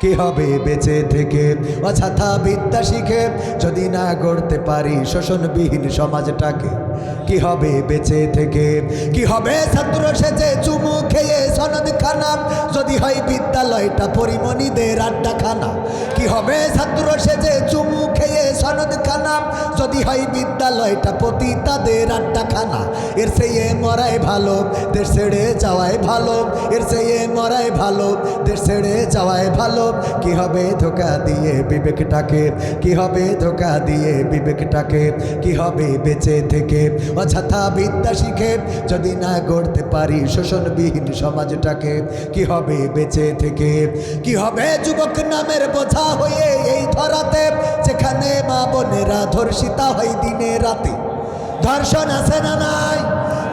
কি হবে বেঁচে থেকে? অছাথা বিদ্যা শিখে যদি না গড়তে পারি শোষণবিহীন সমাজটাকে, কি হবে বেঁচে থেকে? কি হবে ছাত্র সেজে চুমু খেয়ে সনদ খানা যদি হয় বিদ্যালয়টা পরিমণিদের আড্ডা খানা কি হবে ছাত্র সেজে চুমু খেয়ে সনদ খানা যদি হয় বিদ্যালয়টা পতি তাদের আড্ডা খানা এর সেই মরাই ভালো দেশ ছেড়ে যাওয়াই ভালো, এর সেই মরাই ভালো দেশ ছেড়ে যাওয়াই ভালো। কি হবে ধোকা দিয়ে বিবেকটাকে? কি হবে ধোকা দিয়ে বিবেকটাকে? কি হবে বেঁচে থেকে? অযথা বিদ্যা শিখে যদি না গড়তে পারি শোষণবিহীন সমাজটাকে, কি হবে বেঁচে থেকে? কি হবে যুবক নামের বোঝা হয়ে এই ধরাতে? যেখানে মা বোনেরা ধর্ষিতা হয় দিনে রাতে। ধর্ষণ আছে না নাই?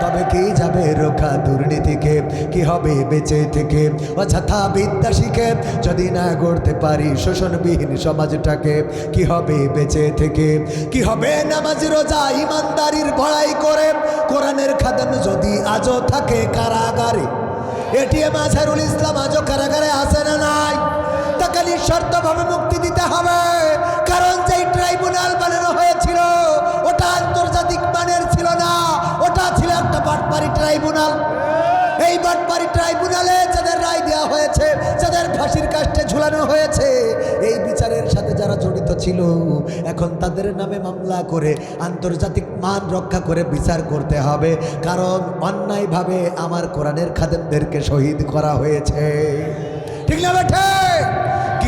তবে কি যাবে রোখা দুর্নীতিকে? কি হবে বেঁচে থেকে? অযথা বিদ্যা শিখে যদি না গড়তে পারি শোষণবিহীন সমাজটাকে, কি হবে বেঁচে থেকে? কি হবে নামাজ, রোজা, ইমানদারির ভড়াই করে? কোরআনের খাদেম যদি আজও থাকে কারাগারে, এটিএম আজহারুল ইসলাম আজও কারাগারে আসে না নাই? তাকে নিঃশর্তভাবে মুক্তি দিতে হবে। ট্রাইব্যুনাল। এই বাটপারি ট্রাইব্যুনালে যাদের রায় দেওয়া হয়েছে, যাদের ফাঁসির কাস্টে ঝুলানো হয়েছে, এই বিচারের সাথে যারা জড়িত ছিল, এখন তাদের নামে মামলা করে আন্তর্জাতিক মান রক্ষা করে বিচার করতে হবে, কারণ অন্যায়ভাবে আমার কোরআনের খাদেমদেরকে শহীদ করা হয়েছে। ঠিক না বেঠে?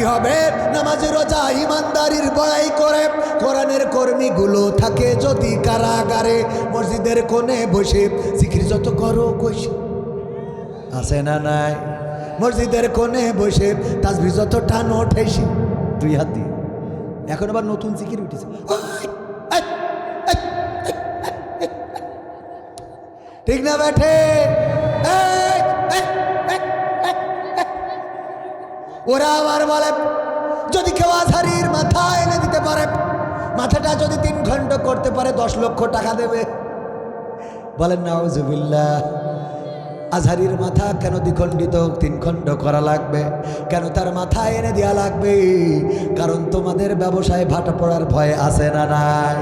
কি হবে? নামাজ রোজা ইমানদারির বড়াই করে। কোরআনের কর্মীগুলো থাকে যদি কারাগারে, মসজিদের কোণে বসে জিকির যত করো, কইস। আছে না নাই? মসজিদের কোণে বসে তাসবি যত টানো ঠেসি দুই হাত দিয়ে। এখন আবার নতুন জিকির উঠেছে। ঠিক না বেঠে এই, এই, এই, এই, এই। ওরা আবার বলে, যদি কেউ আধারির মাথা এনে দিতে পারে, মাথাটা যদি তিন খণ্ড করতে পারে, দশ লক্ষ টাকা দেবে। বলেন, নাউজুবিল্লাহ, আজহারির মাথা কেন দ্বিখণ্ডিত? তিন খণ্ড করা লাগবে। কেন তার মাথা এনে দেওয়া লাগবে? কারণ তোমাদের ব্যবসায় ভাটা পড়ার ভয় আছে না নাই?